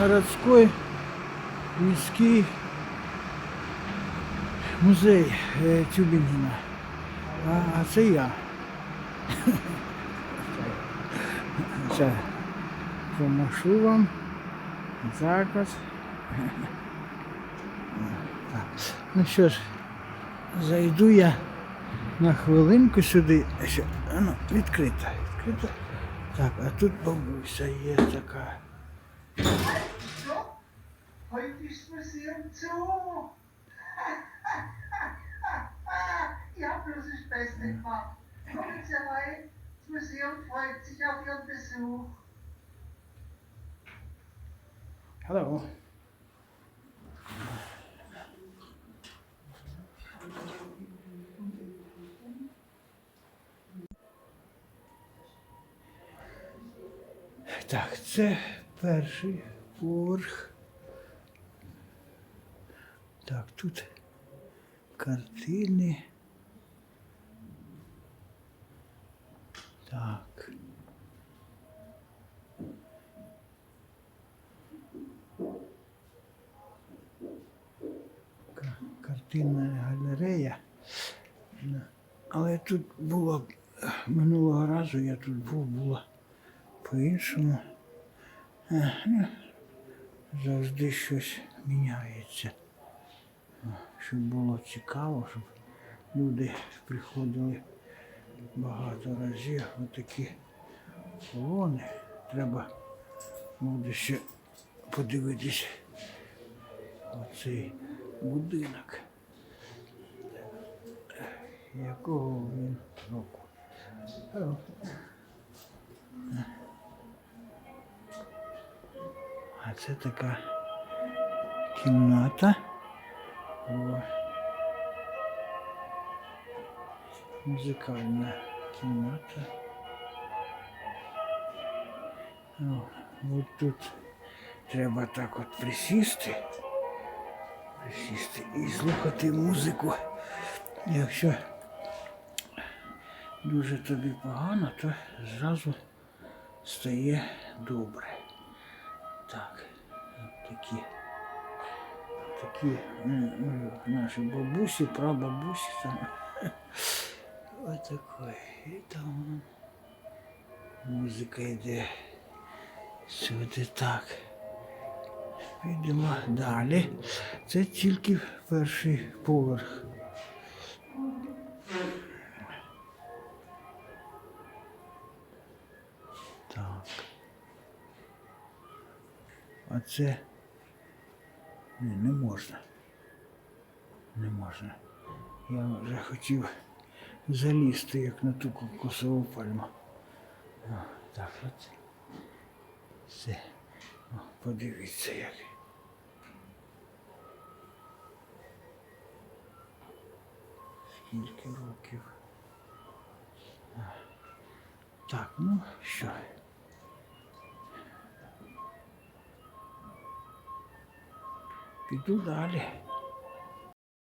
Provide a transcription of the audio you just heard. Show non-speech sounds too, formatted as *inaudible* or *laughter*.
городський міський музей е, Тюбінгена. А, а це я. *laughs* Це помашу вам. *laughs* Так от. Ну що ж, зайду я на хвилинку сюди. Ще, ну, відкрита, відкрита. Так, а тут бабуся є така. Heute ist Museum zu. Ihr habt bloß das Beste gemacht. Kommen Sie rein. Das Museum freut sich auf Ihren Besuch. Hello. Так, це перший поверх. Так, тут картини. Так. Картинна галерея. Але тут було минулого разу я тут був, було по-іншому. Ну, Завжди щось міняється. Щоб було цікаво, щоб люди приходили багато разів. Отакі колони. Треба буде ще подивитись оцей будинок. Якого він року? Це така кімната. О. Музикальна кімната. О, от тут треба так от присісти. Присісти і слухати музику. Якщо дуже тобі погано, то зразу стає добре. Так, от такі. Такі наші бабусі, прабабусі там. Ось *laughs* Отакої. І там музика йде сюди так. Підемо далі. Це тільки перший поверх. А це ні, не можна. Не можна. Я вже хотів залізти, як на ту кокосову пальму. О, так от. Все. О, подивіться як. Скільки років. Так, ну що. Піду далі.